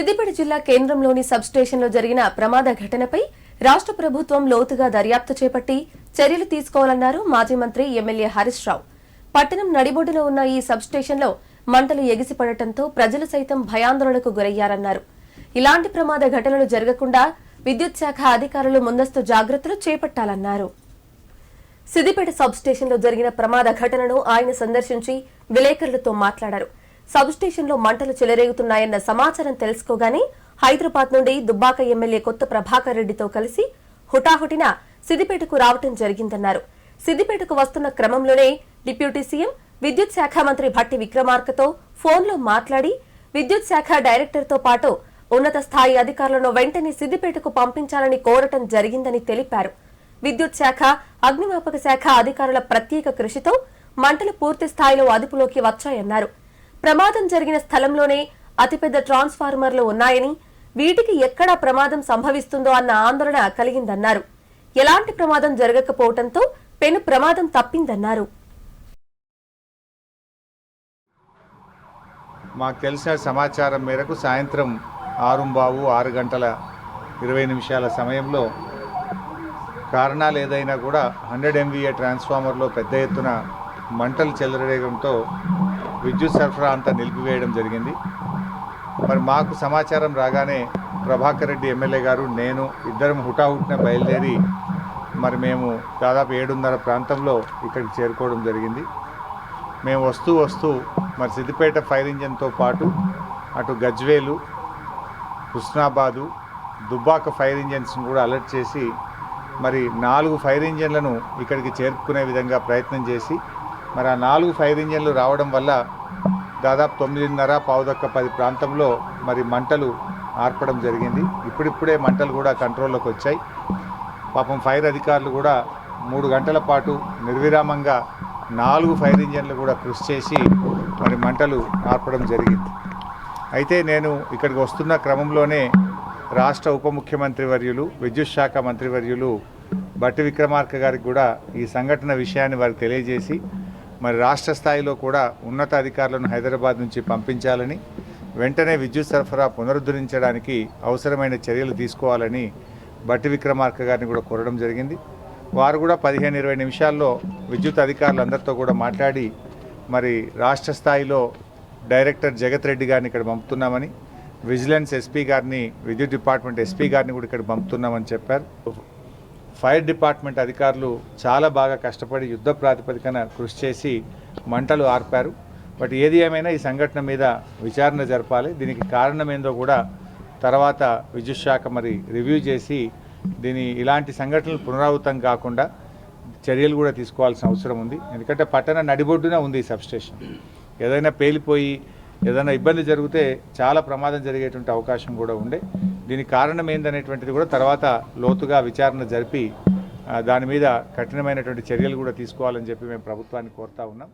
సిద్దిపేట జిల్లా కేంద్రంలోని సబ్స్టేషన్లో జరిగిన ప్రమాద ఘటనపై రాష్ట్ర ప్రభుత్వం లోతుగా దర్యాప్తు చేపట్టి చర్యలు తీసుకోవాలన్నారు మాజీ మంత్రి ఎమ్మెల్యే హరీష్ రావు. పట్టణం నడిబొడ్డున ఉన్న ఈ సబ్స్టేషన్లో మంటలు ఎగిసిపడటంతో ప్రజలు సైతం భయాందోళనకు గురయ్యారన్నారు. ఇలాంటి ప్రమాద ఘటనలు జరగకుండా విద్యుత్ శాఖ అధికారులు ముందస్తు జాగ్రత్తలు చేపట్టాలన్నారు. సిద్దిపేట సబ్ స్టేషన్లో జరిగిన ప్రమాద ఘటనను ఆయన సందర్శించి విలేకరులతో మాట్లాడారు. సబ్ స్టేషన్లో మంటలు చెలరేగుతున్నాయన్న సమాచారం తెలుసుకోగానే హైదరాబాద్ నుండి దుబ్బాక ఎమ్మెల్యే కొత్త ప్రభాకర్ రెడ్డితో కలిసి హుటాహుటిన సిద్దిపేటకు రావటం జరిగిందన్నారు. సిద్దిపేటకు వస్తున్న క్రమంలోనే డిప్యూటీ సీఎం విద్యుత్ శాఖ మంత్రి భట్టి విక్రమార్కతో ఫోన్లో మాట్లాడి విద్యుత్ శాఖ డైరెక్టర్తో పాటు ఉన్నత స్థాయి అధికారులను వెంటనే సిద్దిపేటకు పంపించాలని కోరటం జరిగిందని తెలిపారు. విద్యుత్ శాఖ అగ్నిమాపక శాఖ అధికారుల ప్రత్యేక కృషితో మంటలు పూర్తి స్థాయిలో అదుపులోకి వచ్చాయన్నారు. ప్రమాదం జరిగిన స్థలంలోనే అతిపెద్ద ట్రాన్స్ఫార్మర్లు ఉన్నాయని వీటికి ఎక్కడ ప్రమాదం సంభవిస్తుందో అన్న ఆందోళన కలిగిందన్నారు. ఎలాంటి ప్రమాదం జరగకపోవడంతో పెను ప్రమాదం తప్పిందన్నారు. మాకు తెలిసిన సమాచారం మేరకు సాయంత్రం ఆరుంబావు ఆరు గంటల ఇరవై నిమిషాల సమయంలో కారణాలు ఏదైనా కూడా హండ్రెడ్ ఎంవీఏ ట్రాన్స్ఫార్మర్లో పెద్ద ఎత్తున మంటలు చెలరేగడంతో విద్యుత్ సరఫరా అంతా నిలిపివేయడం జరిగింది. మరి మాకు సమాచారం రాగానే ప్రభాకర్ రెడ్డి ఎమ్మెల్యే గారు నేను ఇద్దరం హుటాహుటిన బయలుదేరి మరి మేము దాదాపు ఏడున్నర ప్రాంతంలో ఇక్కడికి చేరుకోవడం జరిగింది. మేము వస్తూ వస్తూ మరి సిద్దిపేట ఫైర్ ఇంజన్తో పాటు అటు గజ్వేలు హుస్నాబాదు దుబ్బాక ఫైర్ ఇంజన్స్ని కూడా అలర్ట్ చేసి మరి నాలుగు ఫైర్ ఇంజన్లను ఇక్కడికి చేరుకునే విధంగా ప్రయత్నం చేసి మరి ఆ నాలుగు ఫైర్ ఇంజన్లు రావడం వల్ల దాదాపు తొమ్మిదిన్నర పావుదక్క పది ప్రాంతంలో మరి మంటలు ఆర్పడం జరిగింది. ఇప్పుడిప్పుడే మంటలు కూడా కంట్రోల్లోకి వచ్చాయి. పాపం ఫైర్ అధికారులు కూడా మూడు గంటల పాటు నిర్విరామంగా నాలుగు ఫైర్ ఇంజన్లు కూడా కృషి చేసి మరి మంటలు ఆర్పడం జరిగింది. అయితే నేను ఇక్కడికి వస్తున్న క్రమంలోనే రాష్ట్ర ఉప ముఖ్యమంత్రి వర్యులు విద్యుత్ శాఖ మంత్రివర్యులు బట్టి విక్రమార్క గారికి కూడా ఈ సంఘటన విషయాన్ని వారికి తెలియజేసి మరి రాష్ట్ర స్థాయిలో కూడా ఉన్నత అధికారులను హైదరాబాద్ నుంచి పంపించాలని వెంటనే విద్యుత్ సరఫరా పునరుద్ధరించడానికి అవసరమైన చర్యలు తీసుకోవాలని బట్టి విక్రమార్క గారిని కూడా కోరడం జరిగింది. వారు కూడా పదిహేను ఇరవై నిమిషాల్లో విద్యుత్ అధికారులందరితో కూడా మాట్లాడి మరి రాష్ట్ర స్థాయిలో డైరెక్టర్ జగత్ రెడ్డి గారిని ఇక్కడ పంపుతున్నామని విజిలెన్స్ ఎస్పీ గారిని విద్యుత్ డిపార్ట్మెంట్ ఎస్పీ గారిని కూడా ఇక్కడ పంపుతున్నామని చెప్పారు. ఫైర్ డిపార్ట్మెంట్ అధికారులు చాలా బాగా కష్టపడి యుద్ధ ప్రాతిపదికన కృషి చేసి మంటలు ఆర్పారు. బట్ ఏది ఏమైనా ఈ సంఘటన మీద విచారణ జరపాలి. దీనికి కారణమేందో కూడా తర్వాత విద్యుత్ శాఖ మరి రివ్యూ చేసి దీని ఇలాంటి సంఘటనలు పునరావృతం కాకుండా చర్యలు కూడా తీసుకోవాల్సిన అవసరం ఉంది. ఎందుకంటే పట్టణ నడిబొడ్డున ఉంది ఈ సబ్స్టేషన్. ఏదైనా పేలిపోయి ఏదైనా ఇబ్బంది జరిగితే చాలా ప్రమాదం జరిగేటువంటి అవకాశం కూడా ఉండే. దీనికి కారణం ఏందనేటువంటిది కూడా తర్వాత లోతుగా విచారణ జరిపి దాని మీద కఠినమైనటువంటి చర్యలు కూడా తీసుకోవాలని చెప్పి మేము ప్రభుత్వాన్ని కోరుతా ఉన్నాం.